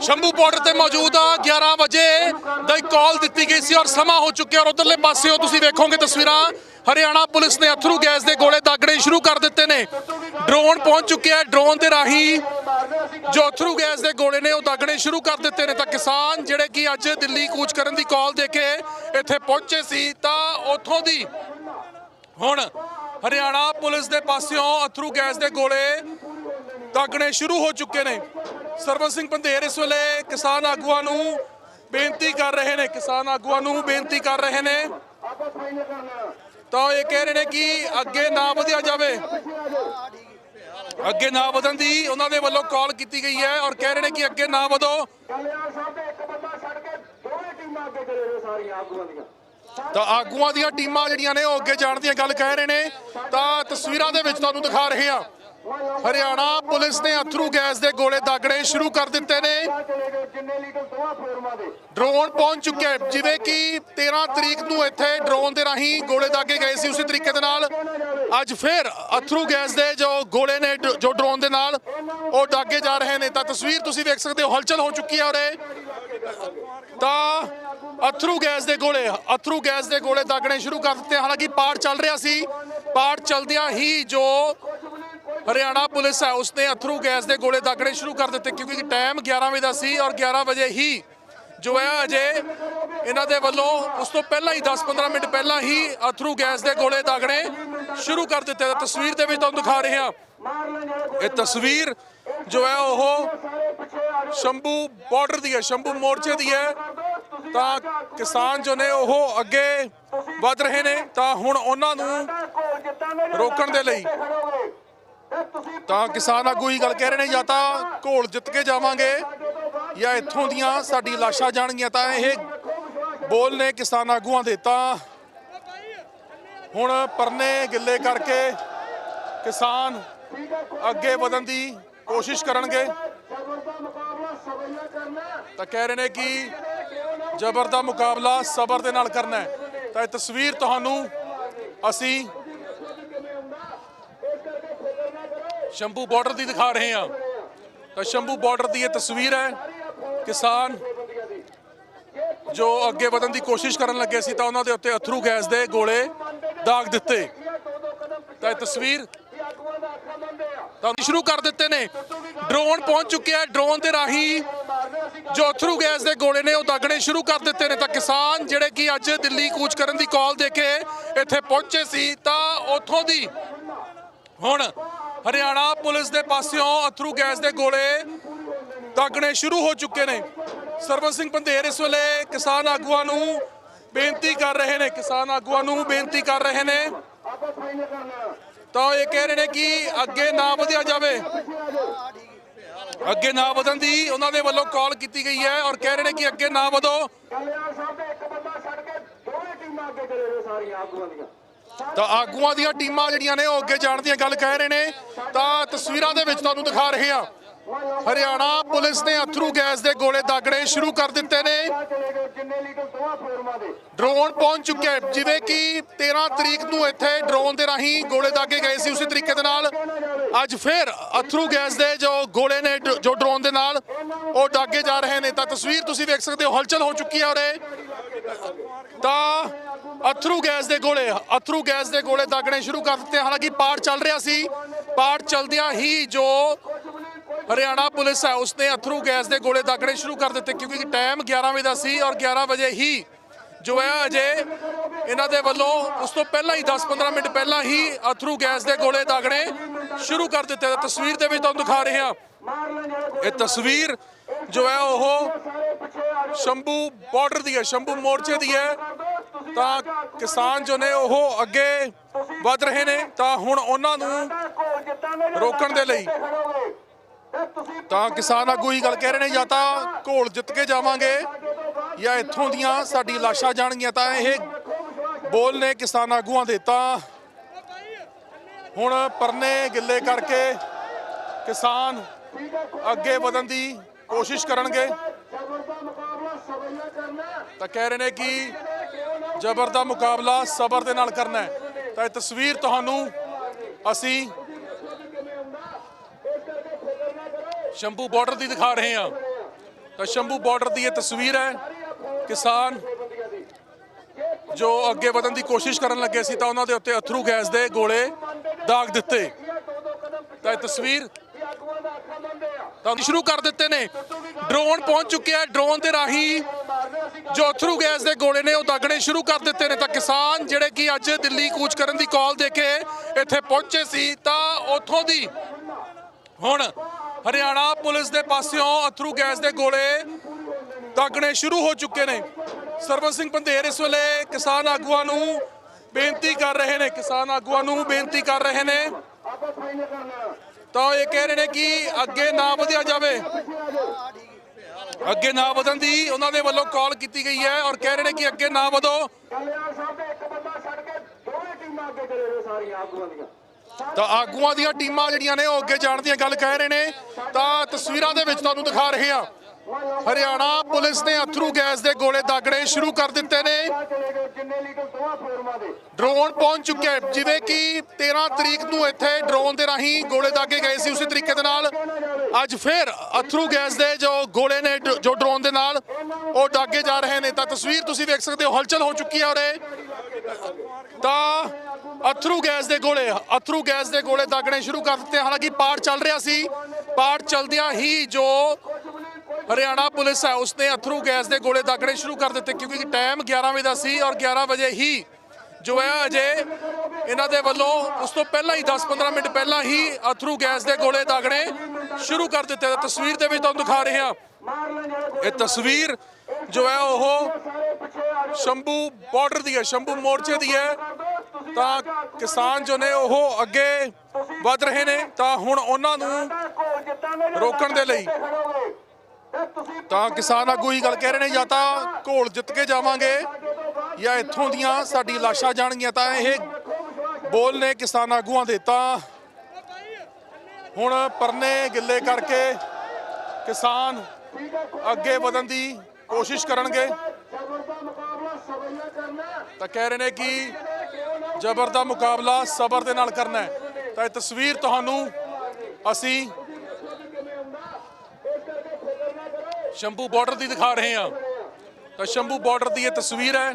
Shambhu border ਤੇ ਮੌਜੂਦ ਆ 11 ਵਜੇ ਦਾ ਕਾਲ ਦਿੱਤੀ ਗਈ ਸੀ ਔਰ ਸਮਾਂ ਹੋ ਚੁੱਕਿਆ ਔਰ ਉਧਰਲੇ ਪਾਸਿਓ ਤੁਸੀਂ ਵੇਖੋਗੇ ਤਸਵੀਰਾਂ, ਹਰਿਆਣਾ ਪੁਲਿਸ ਨੇ ਅਥਰੂ ਗੈਸ ਦੇ ਗੋਲੇ ਦਾਗਣੇ ਸ਼ੁਰੂ ਕਰ ਦਿੱਤੇ ਨੇ। ਡਰੋਨ ਪਹੁੰਚ ਚੁੱਕਿਆ ਹੈ, ਡਰੋਨ ਦੇ ਰਾਹੀਂ ਜੋ ਅਥਰੂ ਗੈਸ ਦੇ ਗੋਲੇ ਨੇ ਉਹ ਦਾਗਣੇ ਸ਼ੁਰੂ ਕਰ ਦਿੱਤੇ ਨੇ ਤਾਂ ਕਿਸਾਨ ਜਿਹੜੇ ਕਿ ਅੱਜ ਦਿੱਲੀ ਕੂਚ ਕਰਨ ਦੀ ਕਾਲ ਦੇ ਕੇ ਇੱਥੇ ਪਹੁੰਚੇ ਸੀ ਤਾਂ ਉੱਥੋਂ ਦੀ ਹੁਣ ਹਰਿਆਣਾ ਪੁਲਿਸ ਦੇ ਪਾਸਿਓਂ ਅਥਰੂ ਗੈਸ ਦੇ ਗੋਲੇ ਦਾਗਣੇ ਸ਼ੁਰੂ ਹੋ ਚੁੱਕੇ ਨੇ। ਸਰਵਨ ਸਿੰਘ ਪੰਧੇਰ ਇਸ ਵੇਲੇ ਕਿਸਾਨ ਆਗੂਆਂ ਨੂੰ ਬੇਨਤੀ ਕਰ ਰਹੇ ਨੇ, ਕਿਸਾਨ ਆਗੂਆਂ ਨੂੰ ਬੇਨਤੀ ਕਰ ਰਹੇ ਨੇ। ਤਾਂ ਇਹ ਕਹਿ ਰਹੇ ਨੇ ਕਿ ਅੱਗੇ ਨਾ ਵਧਿਆ ਜਾਵੇ। ਅੱਗੇ ਨਾ ਵਧਣ ਦੀ ਉਹਨਾਂ ਦੇ ਵੱਲੋਂ ਕਾਲ ਕੀਤੀ ਗਈ ਹੈ ਔਰ ਕਹਿ ਰਹੇ ਨੇ ਕਿ ਅੱਗੇ ਨਾ ਵਧੋ। ਤਾਂ ਆਗੂਆਂ ਦੀਆਂ ਟੀਮਾਂ ਜਿਹੜੀਆਂ ਨੇ ਉਹ ਅੱਗੇ ਜਾਣ ਦੀਆਂ ਗੱਲ ਕਹਿ ਰਹੇ ਨੇ। ਤਾਂ ਤਸਵੀਰਾਂ ਦੇ ਵਿੱਚ ਤੁਹਾਨੂੰ ਦਿਖਾ ਰਹੇ ਹਾਂ। ਹਰਿਆਣਾ ਪੁਲਿਸ ਨੇ ਅਥਰੂ ਗੈਸ ਦੇ ਗੋਲੇ ਦਾਗਣੇ ਸ਼ੁਰੂ ਕਰ ਦਿੱਤੇ ਨੇ। ਡਰੋਨ ਪਹੁੰਚ ਚੁੱਕਿਆ ਜਿਵੇਂ ਕਿ 13 ਤਰੀਕ ਨੂੰ ਇੱਥੇ ਡਰੋਨ ਦੇ ਰਾਹੀਂ ਗੋਲੇ ਦਾਗੇ ਗਏ ਸੀ, ਉਸੇ ਤਰੀਕੇ ਦੇ ਨਾਲ ਅੱਜ ਫਿਰ ਅਥਰੂ ਗੈਸ ਦੇ ਜੋ ਗੋਲੇ ਨੇ ਜੋ ਡਰੋਨ ਦੇ ਨਾਲ ਉਹ ਦਾਗੇ ਜਾ ਰਹੇ ਨੇ। ਤਾਂ ਤਸਵੀਰ ਤੁਸੀਂ ਵੇਖ ਸਕਦੇ ਹੋ, ਹਲਚਲ ਹੋ ਚੁੱਕੀ ਹੈ ਔਰੇ ਤਾਂ ਅਥਰੂ ਗੈਸ ਦੇ ਗੋਲੇ, ਅਥਰੂ ਗੈਸ ਦੇ ਗੋਲੇ ਦਾਗਣੇ ਸ਼ੁਰੂ ਕਰ ਦਿੱਤੇ। ਹਾਲਾਂਕਿ ਪਾਠ ਚੱਲ ਰਿਹਾ ਸੀ। ਪਾੜ ਚਲਦਿਆਂ ਹੀ ਜੋ ਹਰਿਆਣਾ ਪੁਲਿਸ ਹੈ, ਉਸਨੇ ਅਥਰੂ ਗੈਸ ਦੇ ਗੋਲੇ ਦਾਗਣੇ ਸ਼ੁਰੂ ਕਰ ਦਿੱਤੇ ਕਿਉਂਕਿ ਟਾਈਮ 11 ਵਜੇ ਦਾ ਸੀ ਔਰ 11 ਵਜੇ ਹੀ ਜੋ ਹੈ ਅਜੇ ਇਹਨਾਂ ਦੇ ਵੱਲੋਂ ਉਸ ਤੋਂ ਪਹਿਲਾਂ ਹੀ 10-15 ਮਿੰਟ ਪਹਿਲਾਂ ਹੀ ਅਥਰੂ ਗੈਸ ਦੇ ਗੋਲੇ ਦਾਗਣੇ ਸ਼ੁਰੂ ਕਰ ਦਿੱਤੇ। ਤਸਵੀਰ ਦੇ ਵਿੱਚ ਤੁਹਾਨੂੰ ਦਿਖਾ ਰਹੇ ਹਾਂ। ਇਹ ਤਸਵੀਰ ਜੋ ਹੈ ਉਹ ਸ਼ੰਭੂ ਬਾਰਡਰ ਦੀ ਹੈ, ਸ਼ੰਭੂ ਮੋਰਚੇ ਦੀ ਹੈ। ਤਾਂ ਕਿਸਾਨ ਜੋ ਨੇ ਉਹ ਅੱਗੇ ਵੱਧ ਰਹੇ ਨੇ। ਤਾਂ ਹੁਣ ਉਹਨਾਂ ਨੂੰ ਰੋਕਣ ਦੇ ਲਈ ਤਾਂ ਕਿਸਾਨ ਆਗੂ ਹੀ ਗੱਲ ਕਹਿ ਰਹੇ ਨੇ, ਜਾਂ ਤਾਂ ਘੋਲ ਜਿੱਤ ਕੇ ਜਾਵਾਂਗੇ, ਜਾਂ ਇੱਥੋਂ ਦੀਆਂ ਸਾਡੀ ਲਾਸ਼ਾਂ ਜਾਣਗੀਆਂ। ਤਾਂ ਇਹ ਬੋਲ ਨੇ ਕਿਸਾਨ ਆਗੂਆਂ ਦੇ। ਤਾਂ ਹੁਣ ਪਰਨੇ ਗਿੱਲੇ ਕਰਕੇ ਕਿਸਾਨ ਅੱਗੇ ਵਧਣ ਦੀ ਕੋਸ਼ਿਸ਼ ਕਰਨਗੇ। ਤਾਂ ਕਹਿ ਰਹੇ ਨੇ ਕਿ ਜ਼ਬਰ ਦਾ ਮੁਕਾਬਲਾ ਸਬਰ ਦੇ ਨਾਲ ਕਰਨਾ ਹੈ। ਤਾਂ ਇਹ ਤਸਵੀਰ ਤੁਹਾਨੂੰ ਅਸੀਂ ਸ਼ੰਭੂ ਬਾਰਡਰ ਦੀ ਦਿਖਾ ਰਹੇ ਹਾਂ। ਤਾਂ ਸ਼ੰਭੂ ਬਾਰਡਰ ਦੀ ਇਹ ਤਸਵੀਰ ਹੈ ਕਿਸਾਨ ਜੋ ਅੱਗੇ ਵਧਣ ਦੀ ਕੋਸ਼ਿਸ਼ ਕਰਨ ਲੱਗੇ ਸੀ ਤਾਂ ਉਹਨਾਂ ਦੇ ਉੱਤੇ ਅਥਰੂ ਗੈਸ ਦੇ ਗੋਲੇ ਦਾਗ ਦਿੱਤੇ। ਤਾਂ ਇਹ ਤਸਵੀਰ ਤਾਂ ਸ਼ੁਰੂ ਕਰ ਦਿੱਤੇ ਨੇ। ਡਰੋਨ ਪਹੁੰਚ ਚੁੱਕਿਆ ਹੈ। ਡਰੋਨ ਦੇ ਰਾਹੀਂ ਜੋ ਅਥਰੂ ਗੈਸ ਦੇ ਗੋਲੇ ਨੇ ਉਹ ਦਾਗਣੇ ਸ਼ੁਰੂ ਕਰ ਦਿੱਤੇ ਨੇ। ਤਾਂ ਕਿਸਾਨ ਜਿਹੜੇ ਕਿ ਅੱਜ ਦਿੱਲੀ ਕੂਚ ਕਰਨ ਦੀ ਕਾਲ ਦੇ ਕੇ ਇੱਥੇ ਪਹੁੰਚੇ ਸੀ ਤਾਂ ਉੱਥੋਂ ਦੀ ਹੁਣ ਹਰਿਆਣਾ ਪੁਲਿਸ ਦੇ ਪਾਸਿਓਂ ਅਥਰੂ ਗੈਸ ਦੇ ਗੋਲੇ ਦਾਗਣੇ ਸ਼ੁਰੂ ਹੋ ਚੁੱਕੇ ਨੇ। ਸਰਵਨ ਸਿੰਘ ਪੰਧੇਰ ਇਸ ਵੇਲੇ ਕਿਸਾਨ ਆਗੂਆਂ ਨੂੰ ਬੇਨਤੀ ਕਰ ਰਹੇ ਨੇ। ਕਿਸਾਨ ਆਗੂਆਂ ਨੂੰ ਬੇਨਤੀ ਕਰ ਰਹੇ ਨੇ। ਤਾਂ ਇਹ ਕਹਿ ਰਹੇ ਨੇ ਕਿ ਅੱਗੇ ਨਾ ਵਧਿਆ ਜਾਵੇ। ਅੱਗੇ ਨਾ ਵਧਣ ਦੀ ਉਹਨਾਂ ਦੇ ਵੱਲੋਂ ਕਾਲ ਕੀਤੀ ਗਈ ਹੈ ਔਰ ਕਹਿ ਰਹੇ ਨੇ ਕਿ ਅੱਗੇ ਨਾ ਵਧੋ। ਸਾਹਿਬ, ਇੱਕ ਬੰਦਾ ਛੱਡ ਕੇ ਦੋਵੇਂ ਟੀਮਾਂ ਅੱਗੇ ਚਲੇ ਗਏ ਸਾਰੀਆਂ ਆਗੂਆਂ ਦੀਆਂ। ਤਾਂ ਆਗੂਆਂ ਦੀਆਂ ਟੀਮਾਂ ਜਿਹੜੀਆਂ ਨੇ, ਉਹ ਅੱਗੇ ਜਾਣ ਦੀਆਂ ਗੱਲ ਕਹਿ ਰਹੇ ਨੇ। ਤਾਂ ਤਸਵੀਰਾਂ ਦੇ ਵਿੱਚ ਤੁਹਾਨੂੰ ਦਿਖਾ ਰਹੇ ਹਾਂ। ਹਰਿਆਣਾ ਪੁਲਿਸ ਨੇ ਅਥਰੂ ਗੈਸ ਦੇ ਗੋਲੇ ਦਾਗਣੇ ਸ਼ੁਰੂ ਕਰ ਦਿੱਤੇ ਨੇ। ਡਰੋਨ ਪਹੁੰਚ ਚੁੱਕਿਆ ਜਿਵੇਂ ਕਿ 13 ਤਰੀਕ ਨੂੰ ਇੱਥੇ ਡਰੋਨ ਦੇ ਰਾਹੀਂ ਗੋਲੇ ਦਾਗੇ ਗਏ ਸੀ ਉਸੇ ਤਰੀਕੇ ਦੇ ਨਾਲ। ਅੱਜ ਫਿਰ ਅਥਰੂ ਗੈਸ ਦੇ ਜੋ ਗੋਲੇ ਨੇ ਜੋ ਡਰੋਨ ਦੇ ਨਾਲ ਉਹ ਦਾਗੇ ਜਾ ਰਹੇ ਨੇ। ਤਾਂ ਤਸਵੀਰ ਤੁਸੀਂ ਵੇਖ ਸਕਦੇ ਹੋ, ਹਲਚਲ ਹੋ ਚੁੱਕੀ ਹੈ ਔਰ ਇਹ ਤਾਂ ਅਥਰੂ ਗੈਸ ਦੇ ਗੋਲੇ, ਅਥਰੂ ਗੈਸ ਦੇ ਗੋਲੇ ਦਾਗਣੇ ਸ਼ੁਰੂ ਕਰ ਦਿੱਤੇ। ਹਾਲਾਂਕਿ ਪਾੜ ਚੱਲ ਰਿਹਾ ਸੀ। ਪਾੜ ਚਲਦਿਆਂ ਹੀ ਜੋ ਹਰਿਆਣਾ ਪੁਲਿਸ ਹੈ, ਉਸਨੇ ਅਥਰੂ ਗੈਸ ਦੇ ਗੋਲੇ ਦਾਗਣੇ ਸ਼ੁਰੂ ਕਰ ਦਿੱਤੇ, ਕਿਉਂਕਿ ਟਾਈਮ 11 ਵਜੇ ਦਾ ਸੀ ਔਰ 11 ਵਜੇ ਹੀ ਜੋ ਹੈ ਅਜੇ ਇਹਨਾਂ ਦੇ ਵੱਲੋਂ ਉਸ ਤੋਂ ਪਹਿਲਾਂ ਹੀ 10-15 ਮਿੰਟ ਪਹਿਲਾਂ ਹੀ ਅਥਰੂ ਗੈਸ ਦੇ ਗੋਲੇ ਦਾਗਣੇ ਸ਼ੁਰੂ ਕਰ ਦਿੱਤੇ। ਤਸਵੀਰ ਦੇ ਵਿੱਚ ਤੁਹਾਨੂੰ ਦਿਖਾ ਰਹੇ ਹਾਂ। ਇਹ ਤਸਵੀਰ ਜੋ ਹੈ ਉਹ ਸ਼ੰਭੂ ਬਾਰਡਰ ਦੀ ਹੈ, ਸ਼ੰਭੂ ਮੋਰਚੇ ਦੀ ਹੈ। ਤਾਂ ਕਿਸਾਨ ਜੋ ਨੇ, ਉਹ ਅੱਗੇ ਵੱਧ ਰਹੇ ਨੇ। ਤਾਂ ਹੁਣ ਉਹਨਾਂ ਨੂੰ ਰੋਕਣ ਦੇ ਲਈ ਤਾਂ ਕਿਸਾਨ ਆਗੂ ਹੀ ਗੱਲ ਕਹਿ ਰਹੇ ਨੇ, ਜਾਂ ਤਾਂ ਘੋਲ ਜਿੱਤ ਕੇ ਜਾਵਾਂਗੇ, ਜਾਂ ਇੱਥੋਂ ਦੀਆਂ ਸਾਡੀ ਲਾਸ਼ਾਂ ਜਾਣਗੀਆਂ। ਤਾਂ ਇਹ ਬੋਲ ਨੇ ਕਿਸਾਨ ਆਗੂਆਂ ਦੇ। ਤਾਂ ਹੁਣ ਪਰਨੇ ਗਿੱਲੇ ਕਰਕੇ ਕਿਸਾਨ ਅੱਗੇ ਵਧਣ ਦੀ ਕੋਸ਼ਿਸ਼ ਕਰਨਗੇ। ਤਾਂ ਕਹਿ ਰਹੇ ਨੇ ਕਿ ਜ਼ਬਰ ਦਾ ਮੁਕਾਬਲਾ ਸਬਰ ਦੇ ਨਾਲ ਕਰਨਾ ਹੈ। ਤਾਂ ਇਹ ਤਸਵੀਰ ਤੁਹਾਨੂੰ ਅਸੀਂ ਸ਼ੰਭੂ ਬਾਰਡਰ ਦੀ ਦਿਖਾ ਰਹੇ ਹਾਂ। ਤਾਂ ਸ਼ੰਭੂ ਬਾਰਡਰ ਦੀ ਇਹ ਤਸਵੀਰ ਹੈ ਕਿਸਾਨ ਜੋ ਅੱਗੇ ਵਧਣ ਦੀ ਕੋਸ਼ਿਸ਼ ਕਰਨ ਲੱਗੇ ਸੀ ਤਾਂ ਉਹਨਾਂ ਦੇ ਉੱਤੇ ਅਥਰੂ ਗੈਸ ਦੇ ਗੋਲੇ ਦਾਗ ਦਿੱਤੇ। ਤਾਂ ਇਹ ਤਸਵੀਰ ਤਾਂ ਸ਼ੁਰੂ ਕਰ ਦਿੱਤੇ ਨੇ। ਡਰੋਨ ਪਹੁੰਚ ਚੁੱਕਿਆ ਡਰੋਨ ਦੇ ਰਾਹੀਂ ਜੋ ਅਥਰੂ ਗੈਸ ਦੇ ਗੋਲੇ ਨੇ, ਉਹ ਦਾਗਣੇ ਸ਼ੁਰੂ ਕਰ ਦਿੱਤੇ ਨੇ। ਤਾਂ ਕਿਸਾਨ ਜਿਹੜੇ ਕਿ ਅੱਜ ਦਿੱਲੀ ਕੂਚ ਕਰਨ ਦੀ ਕਾਲ ਦੇ ਕੇ ਇੱਥੇ ਪਹੁੰਚੇ ਸੀ, ਤਾਂ ਉੱਥੋਂ ਦੀ ਹੁਣ ਹਰਿਆਣਾ ਪੁਲਿਸ ਦੇ ਪਾਸਿਓਂ ਅਥਰੂ ਗੈਸ ਦੇ ਗੋਲੇ ਦਾਗਣੇ ਸ਼ੁਰੂ ਹੋ ਚੁੱਕੇ ਨੇ। ਸਰਵਨ ਸਿੰਘ ਪੰਧੇਰ ਇਸ ਵੇਲੇ ਕਿਸਾਨ ਆਗੂਆਂ ਨੂੰ ਬੇਨਤੀ ਕਰ ਰਹੇ ਨੇ। ਕਿਸਾਨ ਆਗੂਆਂ ਨੂੰ ਬੇਨਤੀ ਕਰ ਰਹੇ ਨੇ। ਤਾਂ ਇਹ ਕਹਿ ਰਹੇ ਨੇ ਕਿ ਅੱਗੇ ਨਾ ਵਧਿਆ ਜਾਵੇ। ਅੱਗੇ ਨਾ ਵਧਣ ਦੀ ਉਹਨਾਂ ਦੇ ਵੱਲੋਂ ਕਾਲ ਕੀਤੀ ਗਈ ਹੈ ਔਰ ਕਹਿ ਰਹੇ ਨੇ ਕਿ ਅੱਗੇ ਨਾ ਵਧੋ। ਤਾਂ ਆਗੂਆਂ ਦੀਆਂ ਟੀਮਾਂ ਜਿਹੜੀਆਂ ਨੇ ਉਹ ਅੱਗੇ ਜਾਣ ਦੀਆਂ ਗੱਲ ਕਹਿ ਰਹੇ ਨੇ। ਤਾਂ ਤਸਵੀਰਾਂ ਦੇ ਵਿੱਚ ਤੁਹਾਨੂੰ ਦਿਖਾ ਰਹੇ ਹਾਂ। ਹਰਿਆਣਾ ਪੁਲਿਸ ਨੇ ਅਥਰੂ ਗੈਸ ਦੇ ਗੋਲੇ ਦਾਗਣੇ ਸ਼ੁਰੂ ਕਰ ਦਿੱਤੇ ਨੇ। ਡਰੋਨ ਪਹੁੰਚ ਚੁੱਕਿਆ ਜਿਵੇਂ ਕਿ 13 ਤਰੀਕ ਨੂੰ ਇੱਥੇ ਡਰੋਨ ਦੇ ਰਾਹੀਂ ਗੋਲੇ ਦਾਗੇ ਗਏ ਸੀ, ਉਸੇ ਤਰੀਕੇ ਦੇ ਨਾਲ ਅੱਜ ਫਿਰ ਅਥਰੂ ਗੈਸ ਦੇ ਜੋ ਗੋਲੇ ਨੇ ਜੋ ਡਰੋਨ ਦੇ ਨਾਲ ਉਹ ਦਾਗੇ ਜਾ ਰਹੇ ਨੇ। ਤਾਂ ਤਸਵੀਰ ਤੁਸੀਂ ਵੇਖ ਸਕਦੇ ਹੋ, ਹਲਚਲ ਹੋ ਚੁੱਕੀ ਹੈ ਔਰੇ ਤਾਂ ਅਥਰੂ ਗੈਸ ਦੇ ਗੋਲੇ, ਅਥਰੂ ਗੈਸ ਦੇ ਗੋਲੇ ਦਾਗਣੇ ਸ਼ੁਰੂ ਕਰ ਦਿੱਤੇ। ਹਾਲਾਂਕਿ ਪਾਠ ਚੱਲ ਰਿਹਾ ਸੀ। ਪਾਠ ਚਲਦਿਆਂ ਹੀ ਜੋ ਹਰਿਆਣਾ ਪੁਲਿਸ ਹੈ, ਉਸਨੇ ਅਥਰੂ ਗੈਸ ਦੇ ਗੋਲੇ ਦਾਗਣੇ ਸ਼ੁਰੂ ਕਰ ਦਿੱਤੇ ਕਿਉਂਕਿ ਟਾਈਮ 11 ਵਜੇ ਦਾ ਸੀ ਔਰ 11 ਵਜੇ ਹੀ ਜੋ ਹੈ ਅਜੇ ਇਹਨਾਂ ਦੇ ਵੱਲੋਂ ਉਸ ਤੋਂ ਪਹਿਲਾਂ ਹੀ 10-15 ਮਿੰਟ ਪਹਿਲਾਂ ਹੀ ਅਥਰੂ ਗੈਸ ਦੇ ਗੋਲੇ ਦਾਗਣੇ ਸ਼ੁਰੂ ਕਰ ਦਿੱਤੇ। ਤਾਂ ਤਸਵੀਰ ਦੇ ਵਿੱਚ ਤੁਹਾਨੂੰ ਦਿਖਾ ਰਹੇ ਹਾਂ। ਇਹ ਤਸਵੀਰ ਜੋ ਹੈ ਉਹ ਸ਼ੰਭੂ ਬਾਰਡਰ ਦੀ ਹੈ, ਸ਼ੰਭੂ ਮੋਰਚੇ ਦੀ ਹੈ। ਤਾਂ ਕਿਸਾਨ ਜੋ ਨੇ ਉਹ ਅੱਗੇ ਵੱਧ ਰਹੇ ਨੇ। ਤਾਂ ਹੁਣ ਉਹਨਾਂ ਨੂੰ ਰੋਕਣ ਦੇ ਲਈ। ਤਾਂ ਕਿਸਾਨ ਆਗੂ ਹੀ ਗੱਲ ਕਹਿ ਰਹੇ ਨੇ, ਜਾਂ ਤਾਂ ਘੋਲ ਜਿੱਤ ਕੇ ਜਾਵਾਂਗੇ, ਜਾਂ ਇੱਥੋਂ ਦੀਆਂ ਸਾਡੀ ਲਾਸ਼ਾਂ ਜਾਣਗੀਆਂ, ਤਾਂ ਇਹ ਬੋਲ ਨੇ ਕਿਸਾਨ ਆਗੂਆਂ ਦੇ। ਤਾਂ ਹੁਣ ਪਰਨੇ ਗਿੱਲੇ ਕਰਕੇ ਕਿਸਾਨ ਅੱਗੇ ਵਧਣ ਦੀ ਕੋਸ਼ਿਸ਼ ਕਰਨਗੇ। ਤਾਂ ਕਹਿ ਰਹੇ ਨੇ ਕਿ ਜ਼ਬਰ ਦਾ ਮੁਕਾਬਲਾ ਸਬਰ ਦੇ ਨਾਲ ਕਰਨਾ ਹੈ। ਤਾਂ ਇਹ ਤਸਵੀਰ ਤੁਹਾਨੂੰ ਅਸੀਂ ਸ਼ੰਭੂ ਬਾਰਡਰ ਦੀ ਦਿਖਾ ਰਹੇ ਹਾਂ। ਤਾਂ ਸ਼ੰਭੂ ਬਾਰਡਰ ਦੀ ਇਹ ਤਸਵੀਰ ਹੈ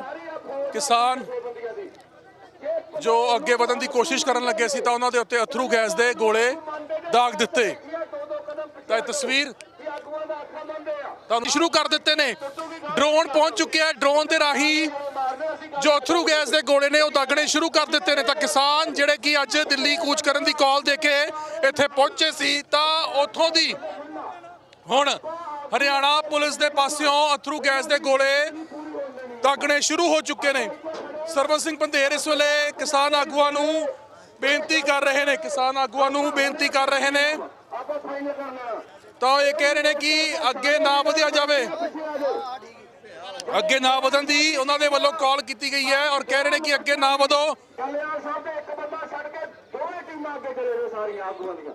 ਕਿਸਾਨ ਜੋ ਅੱਗੇ ਵਧਣ ਦੀ ਕੋਸ਼ਿਸ਼ ਕਰਨ ਲੱਗੇ ਸੀ ਤਾਂ ਉਹਨਾਂ ਦੇ ਉੱਤੇ ਅਥਰੂ ਗੈਸ ਦੇ ਗੋਲੇ ਦਾਗ ਦਿੱਤੇ। ਤਾਂ ਇਹ ਤਸਵੀਰ ਤਾਂ ਸ਼ੁਰੂ ਕਰ ਦਿੱਤੇ ਨੇ। ਡਰੋਨ ਪਹੁੰਚ ਚੁੱਕਿਆ ਡਰੋਨ ਦੇ ਰਾਹੀਂ ਜੋ ਅਥਰੂ ਗੈਸ ਦੇ ਗੋਲੇ ਨੇ ਉਹ ਦਾਗਣੇ ਸ਼ੁਰੂ ਕਰ ਦਿੱਤੇ ਨੇ। ਤਾਂ ਕਿਸਾਨ ਜਿਹੜੇ ਕਿ ਅੱਜ ਦਿੱਲੀ ਕੂਚ ਕਰਨ ਦੀ ਕਾਲ ਦੇ ਕੇ ਇੱਥੇ ਪਹੁੰਚੇ ਸੀ ਤਾਂ ਉੱਥੋਂ ਦੀ ਹੁਣ ਹਰਿਆਣਾ ਪੁਲਿਸ ਦੇ ਪਾਸਿਓਂ ਅਥਰੂ ਗੈਸ ਦੇ ਗੋਲੇ ਦਾਗਣੇ ਸ਼ੁਰੂ ਹੋ ਚੁੱਕੇ ਨੇ। ਸਰਵਨ ਸਿੰਘ ਪੰਧੇਰ ਇਸ ਵੇਲੇ ਕਿਸਾਨ ਆਗੂਆਂ ਨੂੰ ਬੇਨਤੀ ਕਰ ਰਹੇ ਨੇ। ਕਿਸਾਨ ਆਗੂਆਂ ਨੂੰ ਬੇਨਤੀ ਕਰ ਰਹੇ ਨੇ। ਤਾਂ ਇਹ ਕਹਿ ਰਹੇ ਨੇ ਕਿ ਅੱਗੇ ਨਾ ਵਧਿਆ ਜਾਵੇ। ਅੱਗੇ ਨਾ ਵਧਣ ਦੀ ਉਹਨਾਂ ਦੇ ਵੱਲੋਂ ਕਾਲ ਕੀਤੀ ਗਈ ਹੈ ਔਰ ਕਹਿ ਰਹੇ ਨੇ ਕਿ ਅੱਗੇ ਨਾ ਵਧੋ। ਕਲਿਆਣ ਸਾਹਿਬ, ਇੱਕ ਬੰਦਾ ਛੱਡ ਕੇ ਦੋਵੇਂ ਟੀਮਾਂ ਅੱਗੇ ਚਲੇ ਜਾਓ ਸਾਰੀਆਂ ਆਗੂਆਂ ਦੀਆਂ।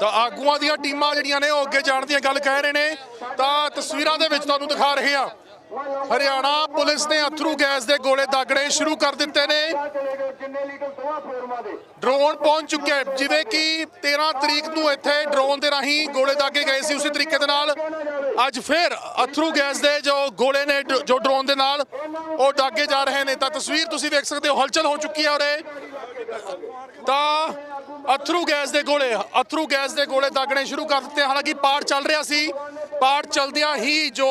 ਤਾਂ ਆਗੂਆਂ ਦੀਆਂ ਟੀਮਾਂ ਜਿਹੜੀਆਂ ਨੇ, ਉਹ ਅੱਗੇ ਜਾਣ ਦੀਆਂ ਗੱਲ ਕਹਿ ਰਹੇ ਨੇ। ਤਾਂ ਤਸਵੀਰਾਂ ਦੇ ਵਿੱਚ ਤੁਹਾਨੂੰ ਦਿਖਾ ਰਹੇ ਆ ਹਰਿਆਣਾ ਪੁਲਿਸ ਨੇ ਅਥਰੂ ਗੈਸ ਦੇ ਗੋਲੇ ਦਾਗਣੇ ਸ਼ੁਰੂ ਕਰ ਦਿੱਤੇ ਨੇ। ਡਰੋਨ ਪਹੁੰਚ ਚੁੱਕਿਆ ਜਿਵੇਂ ਕਿ 13 ਤਰੀਕ ਨੂੰ ਇੱਥੇ ਡਰੋਨ ਦੇ ਰਾਹੀਂ ਗੋਲੇ ਦਾਗੇ ਗਏ ਸੀ, ਉਸੇ ਤਰੀਕੇ ਦੇ ਨਾਲ ਅੱਜ ਫਿਰ ਅਥਰੂ ਗੈਸ ਦੇ ਜੋ ਗੋਲੇ ਨੇ ਜੋ ਡਰੋਨ ਦੇ ਨਾਲ ਉਹ ਦਾਗੇ ਜਾ ਰਹੇ ਨੇ। ਤਾਂ ਤਸਵੀਰ ਤੁਸੀਂ ਵੇਖ ਸਕਦੇ ਹੋ, ਹਲਚਲ ਹੋ ਚੁੱਕੀ ਹੈ ਔਰੇ ਤਾਂ ਅਥਰੂ ਗੈਸ ਦੇ ਗੋਲੇ, ਅਥਰੂ ਗੈਸ ਦੇ ਗੋਲੇ ਦਾਗਣੇ ਸ਼ੁਰੂ ਕਰ ਦਿੱਤੇ। ਹਾਲਾਂਕਿ ਪਾਠ ਚੱਲ ਰਿਹਾ ਸੀ। ਪਾੜ ਚਲਦਿਆਂ ਹੀ ਜੋ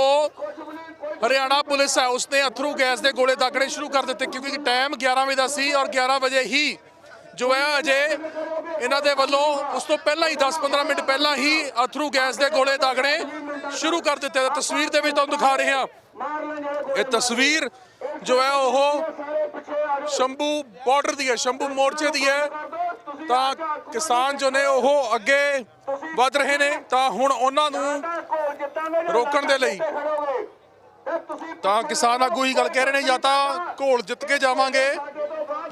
ਹਰਿਆਣਾ ਪੁਲਿਸ ਹੈ, ਉਸਨੇ ਅਥਰੂ ਗੈਸ ਦੇ ਗੋਲੇ ਦਾਗਣੇ ਸ਼ੁਰੂ ਕਰ ਦਿੱਤੇ ਕਿਉਂਕਿ ਟਾਈਮ 11 ਵਜੇ ਦਾ ਸੀ ਔਰ 11 ਵਜੇ ਹੀ ਜੋ ਹੈ ਅਜੇ ਇਹਨਾਂ ਦੇ ਵੱਲੋਂ ਉਸ ਤੋਂ ਪਹਿਲਾਂ ਹੀ 10-15 ਮਿੰਟ ਪਹਿਲਾਂ ਹੀ ਅਥਰੂ ਗੈਸ ਦੇ ਗੋਲੇ ਦਾਗਣੇ ਸ਼ੁਰੂ ਕਰ ਦਿੱਤੇ। ਤਾਂ ਤਸਵੀਰ ਦੇ ਵਿੱਚ ਤੁਹਾਨੂੰ ਦਿਖਾ ਰਹੇ ਹਾਂ। ਇਹ ਤਸਵੀਰ ਜੋ ਹੈ ਉਹ ਸਾਰੇ ਪਿੱਛੇ ਸ਼ੰਭੂ ਬਾਰਡਰ ਦੀ ਹੈ, ਸ਼ੰਭੂ ਮੋਰਚੇ ਦੀ ਹੈ। ਤਾਂ ਕਿਸਾਨ ਜੋ ਨੇ ਉਹ ਅੱਗੇ ਵੱਧ ਰਹੇ ਨੇ। ਤਾਂ ਹੁਣ ਉਹਨਾਂ ਨੂੰ ਰੋਕਣ ਦੇ ਲਈ। ਤਾਂ ਕਿਸਾਨ ਆਗੂ ਹੀ ਗੱਲ ਕਹਿ ਰਹੇ ਨੇ, ਜਾਂ ਤਾਂ ਘੋਲ ਜਿੱਤ ਕੇ ਜਾਵਾਂਗੇ,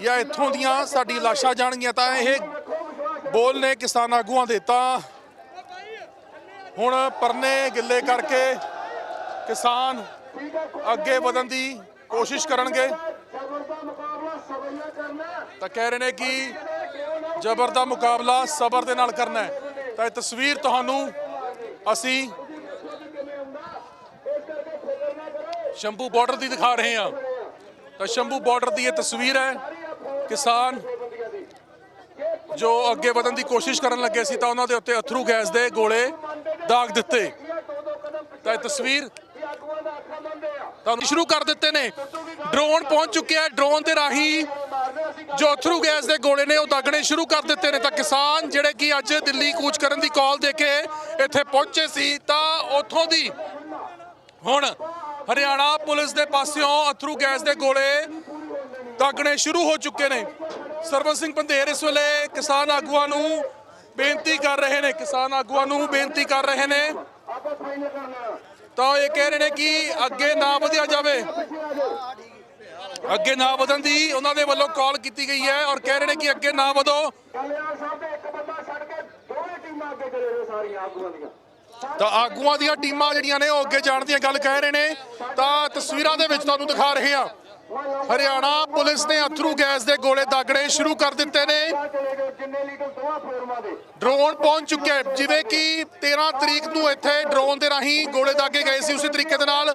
ਜਾਂ ਇੱਥੋਂ ਦੀਆਂ ਸਾਡੀ ਲਾਸ਼ਾਂ ਜਾਣਗੀਆਂ, ਤਾਂ ਇਹ ਬੋਲ ਨੇ ਕਿਸਾਨ ਆਗੂਆਂ ਦੇ। ਤਾਂ ਹੁਣ ਪਰਨੇ ਗਿੱਲੇ ਕਰਕੇ ਕਿਸਾਨ ਅੱਗੇ ਵਧਣ ਦੀ ਕੋਸ਼ਿਸ਼ ਕਰਨਗੇ। ਤਾਂ ਕਹਿ ਰਹੇ ਨੇ ਕਿ ਜ਼ਬਰ ਦਾ ਮੁਕਾਬਲਾ ਸਬਰ ਦੇ ਨਾਲ ਕਰਨਾ ਹੈ। ਤਾਂ ਇਹ ਤਸਵੀਰ ਤੁਹਾਨੂੰ ਅਸੀਂ ਸ਼ੰਭੂ ਬਾਰਡਰ ਦੀ ਦਿਖਾ ਰਹੇ ਹਾਂ। ਤਾਂ ਸ਼ੰਭੂ ਬਾਰਡਰ ਦੀ ਇਹ ਤਸਵੀਰ ਹੈ, ਕਿਸਾਨ ਜੋ ਅੱਗੇ ਵਧਣ ਦੀ ਕੋਸ਼ਿਸ਼ ਕਰਨ ਲੱਗੇ ਸੀ ਤਾਂ ਉਹਨਾਂ ਦੇ ਉੱਤੇ ਅਥਰੂ ਗੈਸ ਦੇ ਗੋਲੇ ਦਾਗ ਦਿੱਤੇ। ਤਾਂ ਇਹ ਤਸਵੀਰ ਤੁਹਾਨੂੰ ਸ਼ੁਰੂ ਕਰ ਦਿੱਤੇ ਨੇ। ਡਰੋਨ ਪਹੁੰਚ ਚੁੱਕਿਆ ਹੈ, ਡਰੋਨ ਦੇ ਰਾਹੀਂ ਜੋ ਅਥਰੂ ਗੈਸ ਦੇ ਗੋਲੇ ਨੇ ਉਹ ਦਾਗਣੇ ਸ਼ੁਰੂ ਕਰ ਦਿੱਤੇ ਨੇ। ਤਾਂ ਕਿਸਾਨ ਜਿਹੜੇ ਕਿ ਅੱਜ ਦਿੱਲੀ ਕੂਚ ਕਰਨ ਦੀ ਕਾਲ ਦੇ ਕੇ ਇੱਥੇ ਪਹੁੰਚੇ ਸੀ, ਤਾਂ ਉੱਥੋਂ ਦੀ ਹੁਣ ਹਰਿਆਣਾ ਪੁਲਿਸ ਦੇ ਪਾਸਿਓਂ ਅਥਰੂ ਗੈਸ ਦੇ ਗੋਲੇ ਦਾਗਣੇ ਸ਼ੁਰੂ ਹੋ ਚੁੱਕੇ ਨੇ। ਸਰਵਨ ਸਿੰਘ ਪੰਧੇਰ ਇਸ ਵੇਲੇ ਕਿਸਾਨ ਆਗੂਆਂ ਨੂੰ ਬੇਨਤੀ ਕਰ ਰਹੇ ਨੇ। ਕਿਸਾਨ ਆਗੂਆਂ ਨੂੰ ਬੇਨਤੀ ਕਰ ਰਹੇ ਨੇ। ਤਾਂ ਇਹ ਕਹਿ ਰਹੇ ਨੇ ਕਿ ਅੱਗੇ ਨਾ ਵਧਿਆ ਜਾਵੇ। ਅੱਗੇ ਨਾ ਵਧਣ ਦੀ ਉਹਨਾਂ ਦੇ ਵੱਲੋਂ ਕਾਲ ਕੀਤੀ ਗਈ ਹੈ ਔਰ ਕਹਿ ਰਹੇ ਨੇ ਕਿ ਅੱਗੇ ਨਾ ਵਧੋ। ਕਲਿਆਣ ਸਾਹਿਬ ਇੱਕ ਬੰਦਾ ਛੱਡ ਕੇ ਦੋਵੇਂ ਟੀਮਾਂ ਅੱਗੇ ਚਲੇ ਜਾਓ ਸਾਰੀਆਂ ਆਗੂਆਂ ਦੀਆਂ। ਤਾਂ ਆਗੂਆਂ ਦੀਆਂ ਟੀਮਾਂ ਜਿਹੜੀਆਂ ਨੇ ਉਹ ਅੱਗੇ ਜਾਣ ਦੀਆਂ ਗੱਲ ਕਹਿ ਰਹੇ ਨੇ। ਤਾਂ ਤਸਵੀਰਾਂ ਦੇ ਵਿੱਚ ਤੁਹਾਨੂੰ ਦਿਖਾ ਰਹੇ ਹਾਂ। ਹਰਿਆਣਾ ਪੁਲਿਸ ਨੇ ਅਥਰੂ ਗੈਸ ਦੇ ਗੋਲੇ ਦਾਗਣੇ ਸ਼ੁਰੂ ਕਰ ਦਿੱਤੇ ਨੇ। ਡਰੋਨ ਪਹੁੰਚ ਚੁੱਕਿਆ ਜਿਵੇਂ ਕਿ 13 ਤਰੀਕ ਨੂੰ ਇੱਥੇ ਡਰੋਨ ਦੇ ਰਾਹੀਂ ਗੋਲੇ ਦਾਗੇ ਗਏ ਸੀ ਉਸੇ ਤਰੀਕੇ ਦੇ ਨਾਲ।